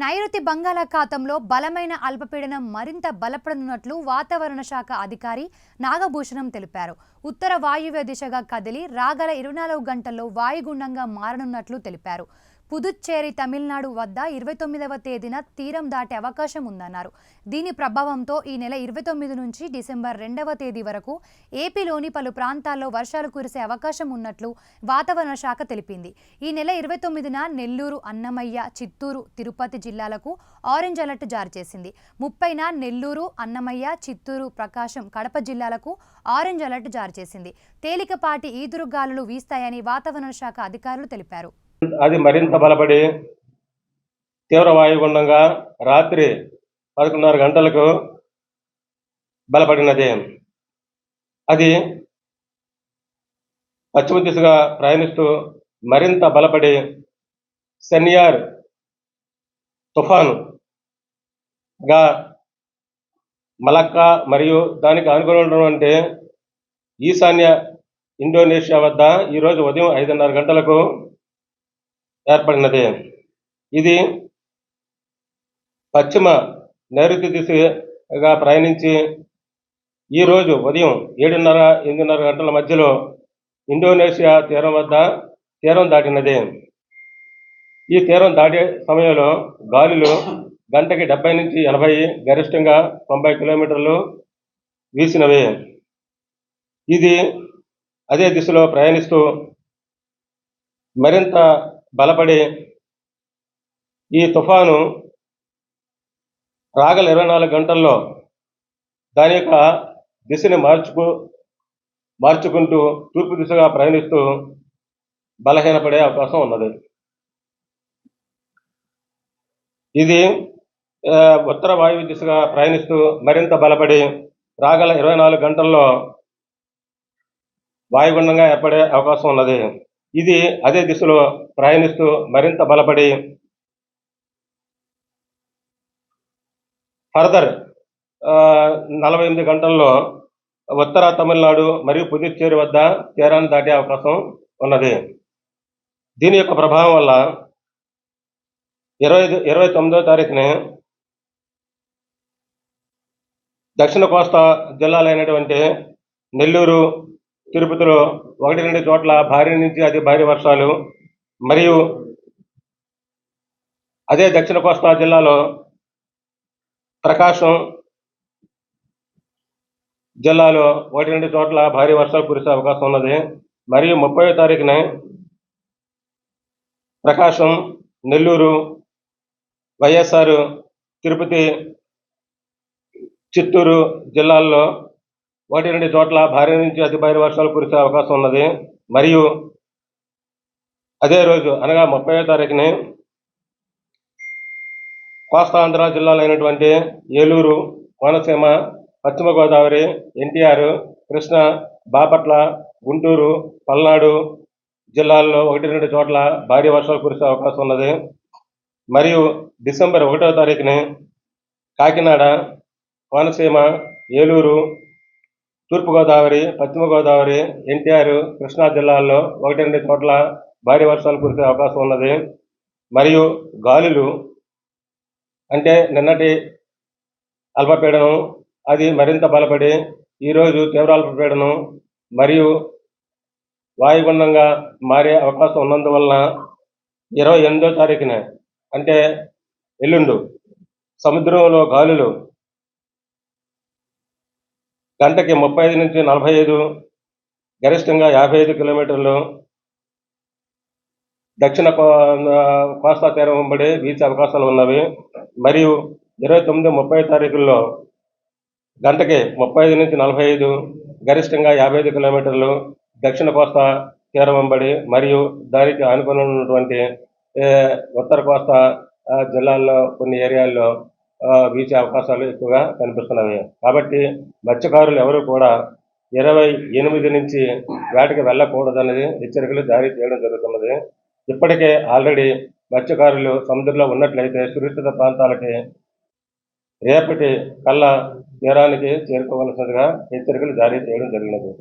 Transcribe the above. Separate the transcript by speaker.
Speaker 1: నైరుతి బంగాళాఖాతంలో బలమైన అల్పపీడనం మరింత బలపడనున్నట్లు వాతావరణ శాఖ అధికారి నాగభూషణం తెలిపారు. ఉత్తర వాయువ్య దిశగా కదిలి రాగల ఇరవై నాలుగు గంటల్లో వాయుగుండంగా మారనున్నట్లు తెలిపారు. పుదుచ్చేరి తమిళనాడు వద్ద ఇరవై తొమ్మిదవ తేదీన తీరం దాటే అవకాశం ఉందన్నారు. దీని ప్రభావంతో ఈ నెల ఇరవై తొమ్మిది నుంచి డిసెంబర్ రెండవ తేదీ వరకు ఏపీలోని పలు ప్రాంతాల్లో వర్షాలు కురిసే అవకాశం ఉన్నట్లు వాతావరణ శాఖ తెలిపింది. ఈ నెల ఇరవై తొమ్మిదిన నెల్లూరు అన్నమయ్య చిత్తూరు తిరుపతి జిల్లాలకు ఆరెంజ్ అలర్ట్ జారీ చేసింది. ముప్పైన నెల్లూరు అన్నమయ్య చిత్తూరు ప్రకాశం కడప జిల్లాలకు ఆరెంజ్ అలర్ట్ జారీ చేసింది. తేలికపాటి ఈదురుగాలులు వీస్తాయని వాతావరణ శాఖ అధికారులు తెలిపారు.
Speaker 2: అది మరింత బలపడి తీవ్ర వాయుగుండంగా రాత్రి పదకొండున్నర గంటలకు బలపడినది. అది పశ్చిమ దిశగా ప్రయాణిస్తూ మరింత బలపడి సెన్యార్ తుఫానుగా మలక్కా మరియు దానికి అనుగుణమైనటువంటి ఈశాన్య ఇండోనేషియా వద్ద ఈరోజు ఉదయం ఐదున్నర గంటలకు ఏర్పడినది. ఇది పశ్చిమ నైరుతి దిశగా ప్రయాణించి ఈరోజు ఉదయం ఏడున్నర ఎనిమిదిన్నర గంటల మధ్యలో ఇండోనేషియా తీరం వద్ద తీరం దాటినది. ఈ తీరం దాటే సమయంలో గాలులు గంటకి డెబ్బై నుంచి ఎనభై గరిష్టంగా తొంభై కిలోమీటర్లు వీసినవి. ఇది అదే దిశలో ప్రయాణిస్తూ మరింత బలపడి ఈ తుఫాను రాగల ఇరవై నాలుగు గంటల్లో దాని యొక్క దిశని మార్చుకు మార్చుకుంటూ తూర్పు దిశగా ప్రయాణిస్తూ బలహీనపడే అవకాశం ఉన్నది. ఇది ఉత్తర వాయువు దిశగా ప్రయాణిస్తూ మరింత బలపడి రాగల ఇరవై నాలుగు గంటల్లో వాయుగుండంగా ఏర్పడే అవకాశం ఉన్నది. ఇది అదే దిశలో ప్రయాణిస్తూ మరింత బలపడి ఫర్దర్ నలభై ఎనిమిది గంటల్లో ఉత్తర తమిళనాడు మరియు పుదుచ్చేరి వద్ద తీరాన్ని దాటే అవకాశం ఉన్నది. దీని యొక్క ప్రభావం వల్ల ఇరవై ఇరవై తొమ్మిదో తారీఖుని దక్షిణ కోస్తా జిల్లాలైనటువంటి నెల్లూరు తిరుపతిలో ఒకటి రెండు చోట్ల భారీ నుంచి అతి భారీ వర్షాలు మరియు అదే దక్షిణ కోస్తా జిల్లాలో ప్రకాశం జిల్లాలో ఒకటి రెండు చోట్ల భారీ వర్షాలు కురిసే అవకాశం ఉన్నది. మరియు ముప్పై తారీఖున ప్రకాశం నెల్లూరు వైఎస్ఆర్ తిరుపతి చిత్తూరు జిల్లాల్లో ఒకటి రెండు చోట్ల భారీ నుంచి అతి భారీ వర్షాలు కురిసే అవకాశం ఉన్నది. మరియు అదే రోజు అనగా ముప్పై తారీఖుని కోస్తాంధ్ర జిల్లాలో అయినటువంటి ఏలూరు కోనసీమ పశ్చిమ గోదావరి ఎన్టీఆర్ కృష్ణ బాపట్ల గుంటూరు పల్నాడు జిల్లాల్లో ఒకటి రెండు చోట్ల భారీ వర్షాలు కురిసే అవకాశం ఉన్నది. మరియు డిసెంబర్ ఒకటో తారీఖుని కాకినాడ కోనసీమ ఏలూరు తూర్పుగోదావరి పశ్చిమ గోదావరి ఎన్టీఆర్ కృష్ణా జిల్లాల్లో ఒకటి రెండు చోట్ల భారీ వర్షాలు కురిసే అవకాశం ఉన్నది. మరియు గాలులు అంటే నిన్నటి అల్పపీడనం అది మరింత బలపడి ఈరోజు తీవ్ర అల్పపీడనం మరియు వాయుగుండంగా మారే అవకాశం ఉన్నందువలన ఇరవై ఎనిమిదో తారీఖున అంటే ఎల్లుండు సముద్రంలో గాలులు గంటకి ముప్పై ఐదు నుంచి నలభై ఐదు గరిష్టంగా యాభై ఐదు కిలోమీటర్లు. దక్షిణ కో- కోస్తా తీరం వెంబడి వీచే అవకాశాలు ఉన్నవి. మరియు ఇరవై తొమ్మిది ముప్పై తారీఖుల్లో గంటకి ముప్పై ఐదు నుంచి నలభై ఐదు గరిష్టంగా యాభై ఐదు కిలోమీటర్లు దక్షిణ కోస్తా తీరం వెంబడి మరియు దానికి ఆనుకుని ఉన్నటువంటి ఉత్తర కోస్తా జిల్లాల్లో కొన్ని ఏరియాల్లో వీచే అవకాశాలు ఎక్కువగా కనిపిస్తున్నవి. కాబట్టి మత్స్యకారులు ఎవరు కూడా ఇరవై ఎనిమిది నుంచి వేటకి వెళ్ళకూడదనేది హెచ్చరికలు జారీ చేయడం జరుగుతున్నది. ఇప్పటికే ఆల్రెడీ మత్స్యకారులు సముద్రంలో ఉన్నట్లయితే సురక్షిత ప్రాంతాలకి రేపటి కల్లా తీరానికి చేరుకోవలసిందిగా హెచ్చరికలు జారీ చేయడం జరిగినది.